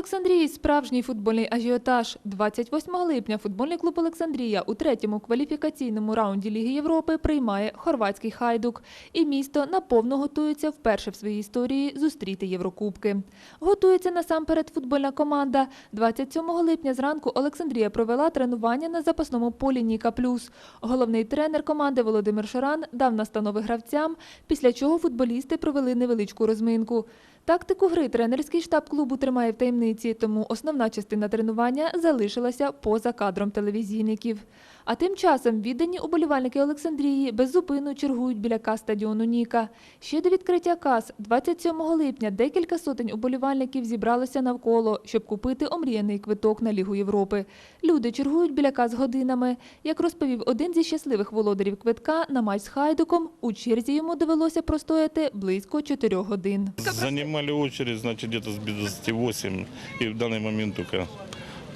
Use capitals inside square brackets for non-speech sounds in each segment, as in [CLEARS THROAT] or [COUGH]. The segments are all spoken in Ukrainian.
Олександрії справжній футбольний ажіотаж. 28 липня футбольний клуб Олександрія у третьому кваліфікаційному раунді Ліги Європи приймає хорватський хайдук. І місто наповно готується вперше в своїй історії зустріти Єврокубки. Готується насамперед футбольна команда. 27 липня зранку Олександрія провела тренування на запасному полі Ніка Плюс. Головний тренер команди Володимир Шаран дав настанови гравцям, після чого футболісти провели невеличку розминку. Тактику гри тренерський штаб клубу тримає в таємниці, тому основна частина тренування залишилася поза кадром телевізійників. А тим часом віддані уболівальники Олександрії беззупинно чергують біля кас стадіону Ніка. Ще до відкриття кас 27 липня декілька сотень уболівальників зібралося навколо, щоб купити омріяний квиток на Лігу Європи. Люди чергують біля кас годинами. Як розповів один зі щасливих володарів квитка на матч з Хайдуком, у черзі йому довелося простояти близько 4 годин. Занимали очередь, значит, где-то с 28, и в данный момент только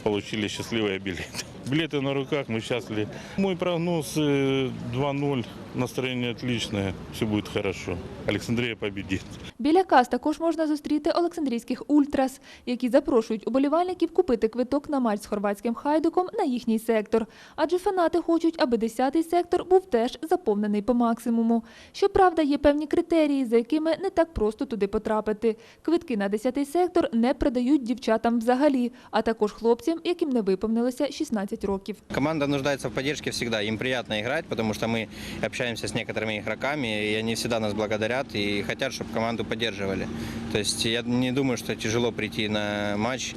получили счастливые билеты. Билеты на руках, мы счастливы. Мой прогноз э, 2-0, настроение отличное, все будет хорошо. Александрия победит. Біля кас також можна зустріти Олександрійських ультрас, які запрошують уболівальників купити квиток на матч з хорватським хайдуком на їхній сектор. Адже фанати хочуть, аби 10-й сектор був теж заповнений по максимуму. Щоправда, є певні критерії, за якими не так просто туди потрапити. Квитки на 10-й сектор не продають дівчатам взагалі, а також хлопцям, яким не виповнилося 16 років. Команда нуждается в поддержке всегда. Им приятно играть, потому что мы общаемся с некоторыми игроками, и они всегда нас благодарят и хотят, чтобы команду поддерживали. То есть я не думаю, что тяжело прийти на матч,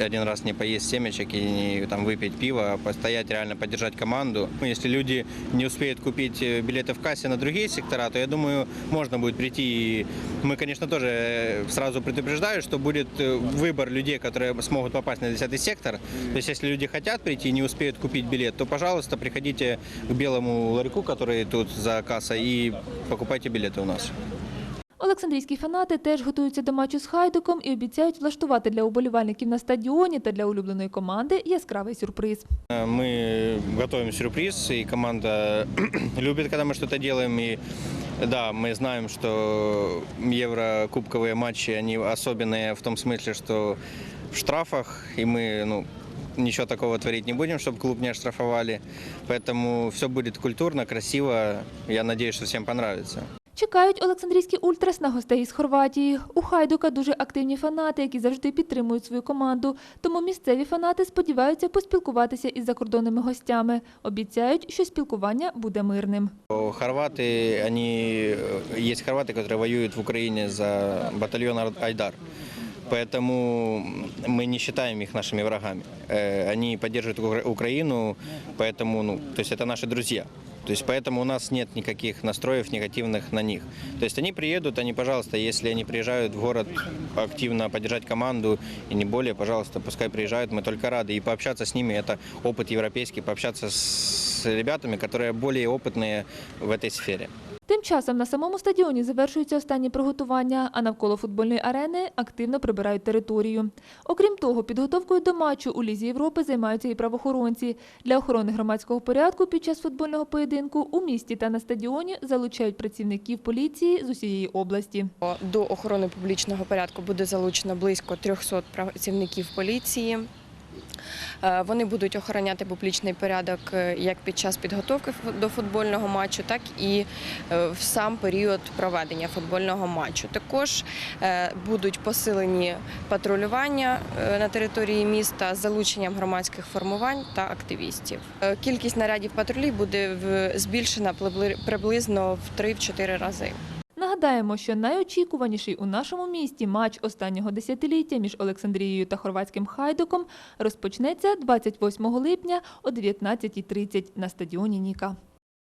один раз не поесть семечек и не там, выпить пиво, а постоять реально поддержать команду. Ну, Если люди не успеют купить э, билеты в кассе на другие сектора, то я думаю, можно будет прийти. И мы, конечно, тоже э, сразу предупреждаю, что будет э, выбор людей, которые смогут попасть на 10 сектор. То есть если люди хотят прийти и не успеют купить билет, то, пожалуйста, приходите к белому ларьку, который тут за кассой, и покупайте билеты у нас. Олександрійські фанати теж готуються до матчу з Хайдуком і обіцяють влаштувати для уболівальників на стадіоні та для улюбленої команди яскравий сюрприз. Э, Мы готовим сюрприз, и команда [CLEARS THROAT] любит, когда мы что-то делаем. И да, мы знаем, что еврокубковые матчи, они особенные в том смысле, что в штрафах, и мы, ну, ничего такого творить не будем, чтобы клуб не оштрафовали. Поэтому все будет культурно, красиво. Я надеюсь, что всем понравится. Чекають Олександрійські ультрас на гостей із Хорватії. У Хайдука дуже активні фанати, які завжди підтримують свою команду. Тому місцеві фанати сподіваються поспілкуватися із закордонними гостями. Обіцяють, що спілкування буде мирним. Хорваты, они, э, есть хорваты, которые воюют в Украине за батальон Ар- Айдар. Поэтому мы не считаем их нашими врагами. Э, Они поддерживают Укра- Украину, поэтому, ну, то есть это наши друзья. То есть поэтому у нас нет никаких настроев негативных на них. То есть они приедут, они, пожалуйста, если они приезжают в город активно поддержать команду и не более, пожалуйста, пускай приезжают, мы только рады. И пообщаться с ними, это опыт европейский, пообщаться с ребятами, которые более опытные в этой сфере. Тим часом на самому стадіоні завершуються останні приготування, а навколо футбольної арени активно прибирають територію. Окрім того, підготовкою до матчу у Лізі Європи займаються і правоохоронці. Для охорони громадського порядку під час футбольного поєдинку у місті та на стадіоні залучають працівників поліції з усієї області. До охорони публічного порядку буде залучено близько 300 працівників поліції. Е, Вони будуть охороняти публічний порядок е, як під час підготовки до футбольного матчу, так і е, в сам період проведення футбольного матчу. Також будуть посилені патрулювання на території міста з залученням громадських формувань та активістів. Кількість нарядів патрулів буде збільшена прибли- приблизно в 3-4 рази. Нагадаємо, що найочікуваніший у нашому місті матч останнього десятиліття між Олександрією та хорватським Хайдуком розпочнеться 28 липня о 19.30 на стадіоні Ніка.